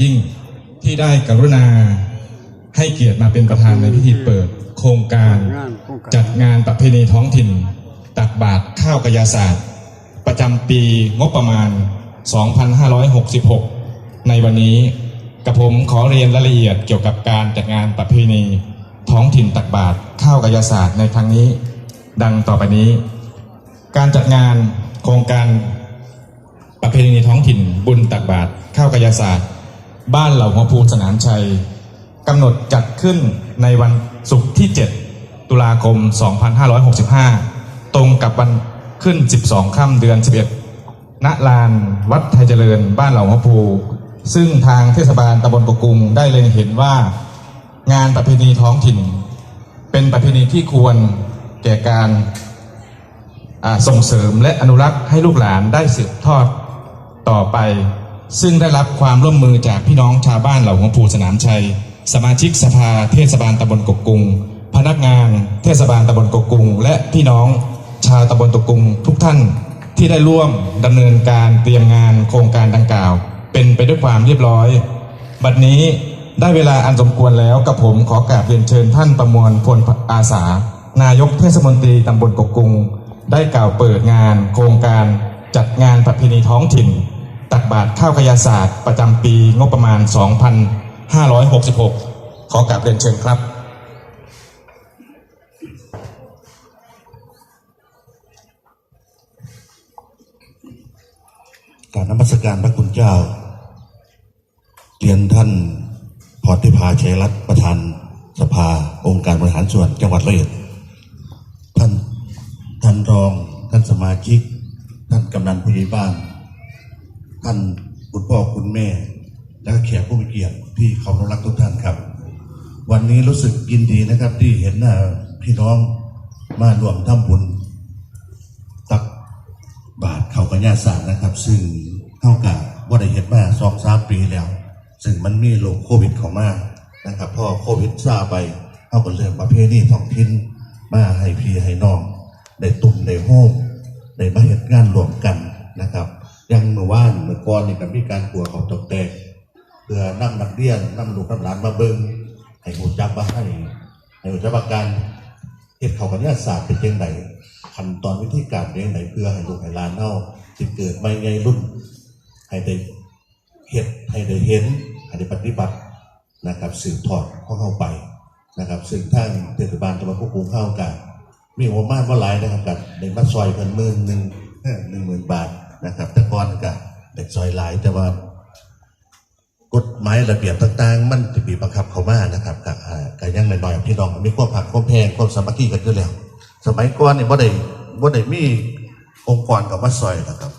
ยิ่งที่ได้กรุณาให้เกียรติมาเป็นประธานในพิธีเปิดโครงการจัดงานประเพณีท้องถิ่น ตักบาตรข้าวกายาศาสตร์ ประจำปีงบประมาณ 2566 ในวันนี้กับผมขอเรียนรายละเอียดเกี่ยวกับการจัดงานประเพณีท้องถิ่นตักบาตรข้าวกายาศาสตร์ในครั้งนี้ ดังต่อไปนี้ การจัดงานโครงการประเพณีท้องถิ่นบุญตักบาตรข้าวกายาศาสตร์ บ้านเหล่าหัวภูสนามชัยกำหนดจัดขึ้นในวันศุกร์ที่ 7 ตุลาคม 2565 ตรงกับวันขึ้น 12 ค่ำเดือน 11 ณ ลานวัดไทยเจริญ บ้านเหล่าหัวภู ซึ่งทางเทศบาลตำบลกกรุงได้เล็งเห็นว่า งานประเพณีท้องถิ่น เป็นประเพณีที่ควรแก่การส่งเสริมและอนุรักษ์ให้ลูกหลานได้สืบทอดต่อไป ซึ่งได้รับความร่วมมือจากพี่น้องชาวบ้านเหล่าหัวผูสนามชัย สมาชิกสภาเทศบาลตำบลกกกุง พนักงานเทศบาลตำบลกกกุง และพี่น้องชาวตำบลกกกุง ทุกท่านที่ได้ร่วมดำเนินการเตรียมงานโครงการดังกล่าว เป็นไปด้วยความเรียบร้อย บัดนี้ได้เวลาอันสมควรแล้วกับผมขอกราบเรียนเชิญท่านประมวลพลอาสา นายกเทศมนตรีตำบลกกกุง ได้กล่าวเปิดงาน โครงการจัดงานประเพณีท้องถิ่น ตักบาตรข้าวกายาศาสตร์ประจำปีงบประมาณ 2566 ขอกราบเรียนเชิญครับการนมัสการพระคุณเจ้า เรียนท่านพรทิพาชัยรัตน์ประธานสภาองค์การบริหารส่วนจังหวัดร้อยอ็ดท่านท่านรองท่านสมาชิก ท่านกำนันผู้ใหญ่บ้าน ท่านคุณพ่อคุณแม่ และแขกผู้มีเกียรติที่เคารพรักทุกท่านครับ วันนี้รู้สึกยินดีนะครับที่เห็นหน้าพี่น้องมารวมทำบุญ ตักบาทเขากัญญาศาร์นะครับ ซึ่งเท่ากับว่าได้เห็นมาสองสามปีแล้ว ซึ่งมันมีโรคโควิดเข้ามานะครับพอโควิดซาไปเท่ากับเรื่องประเพณีท้องถิ่นมาให้พี่ให้น้องได้ตุ่มได้โฮมได้มาเห็นงานรวมกันนะครับานเมื่อก่อนนี่ก็มีการกลัวเขาตกแตกเพื่อนั่งนักเรียนนั่งลูกนั่งหลานมาเบิ้งให้หูจักมาให้ให้หูจักว่าการเฮ็ดเขากันเนี่ยศาสตร์เป็นยังไงขั้นตอนวิธีการเป็นยังไงเพื่อให้ลูกให้หลานเฮาที่เกิดใหม่ไงรุ่น ให้ได้เฮ็ดให้ได้เห็นให้ได้ปฏิบัตินะครับสืบทอดของเข้าไปนะครับซึ่งทางเทศบาลตำบลกุกกุงเข้ากันมีหัวมานว่าหลายนะครับกันในมาซอยเพิ่นหมื่นหนึ่งหนึ่งหมื่นบาทนะครับแต่ก่อนก็ เด็กซอยหลาย แต่ว่ากฎหมายระเบียบต่างๆ มันจะมีบังคับเขามานะครับกับอ่ากับยังหน่อยๆพี่น้องมีความผักความแพงความสามัคคีกันอยู่แล้ว สมัยก่อนเนี่ยบ่ได้บ่ได้มีองค์กรกับมาซอยนะครับ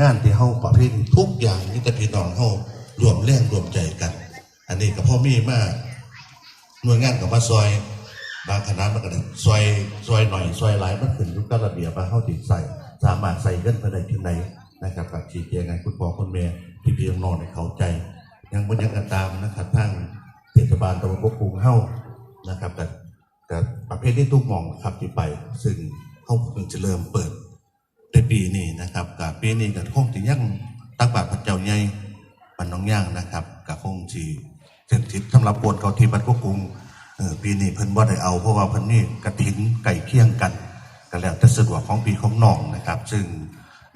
งานที่เฮาประเภททุกอย่างนี่แต่พี่น้องเฮารวมแรงรวมใจกัน อันนี้ก็พ่อมีมาหน่วยงานกับมาซอยบางคณะมันก็ได้ซอยซอยหน่อยซอยหลายมันขึ้นอยู่กับระเบียบว่าเฮาสิดใส่สามารถใส่เงินไปได้ที่ไหน นะครับกับชี้แจงให้คุณพ่อคุณแม่พี่พี่น้องๆได้เข้าใจ ยังบนยังกันตามนะครับทางเทศบาลตำบลกกรุงเฮ้านะครับแต่แต่ประเภทที่ทุกมองครับที่ไปซึ่งเขาเพิ่งจะเริ่มเปิดในปีนี้นะครับกับปีนี้กับคงจะยังตักบาตรพระเจ้าใหญ่ปันน้องย่างนะครับกับคงจีเจ็ดทิศสำหรับกวนเขาที่บ้านกกรุงปีนี้เพิ่นว่าได้เอาเพราะว่าเพิ่นนี่กระถินไก่เคี่ยงกันก็แล้วแต่สะดวกของปีของน้องนะครับ ซึ่ง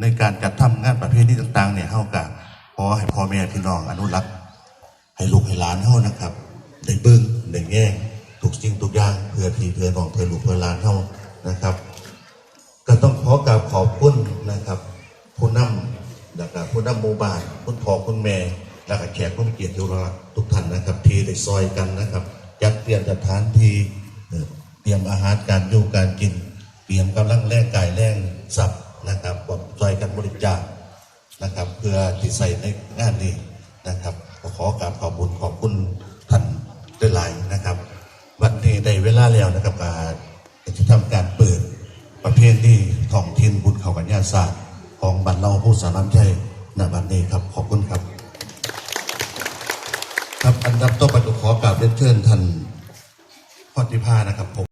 ในการจัดทำงานประเภทนี้ต่างๆเนี่ยเฮากับขอให้พ่อแม่พี่น้องอนุรักษ์ ให้ลูกให้หลานเฮานะครับได้เบิ้งได้แง่งทุกสิ่งทุกอย่างเพื่อพี่เพื่อน้องเพื่อลูกเพื่อหลานเฮานะครับ ก็ต้องขอกราบขอบคุณนะครับผู้นำนะครับผู้นำหมู่บ้านคุณพ่อคุณแม่และก็แขกผู้มีเกียรติทุกท่านทุกท่านนะครับ ที่ได้ซอยกันนะครับจัดเตรียมสถานที่เอ่อเตรียมอาหารการอยู่การกิน เตรียมกำลังแรงกายแรงสับนะครับผมซอยกันบริจาค นะครับเพื่ อที่ใส่ในงานนี้นะครับขอกราบขอบคุญขอบคุณท่านได้หลายนะครับ วันนี้ได้เวลาแล้วนะครับการจะทำการเปิดประเภทที่ท้องถิ่นบุญเขากัญญาศาสตร์ ของบรรเราผู้สารน้ำชัยณบัดนี้ครับขอบคุณครับ ครับอันดับต่อไปขอกราบเรียนเชิญท่านพรทิพานะครับผม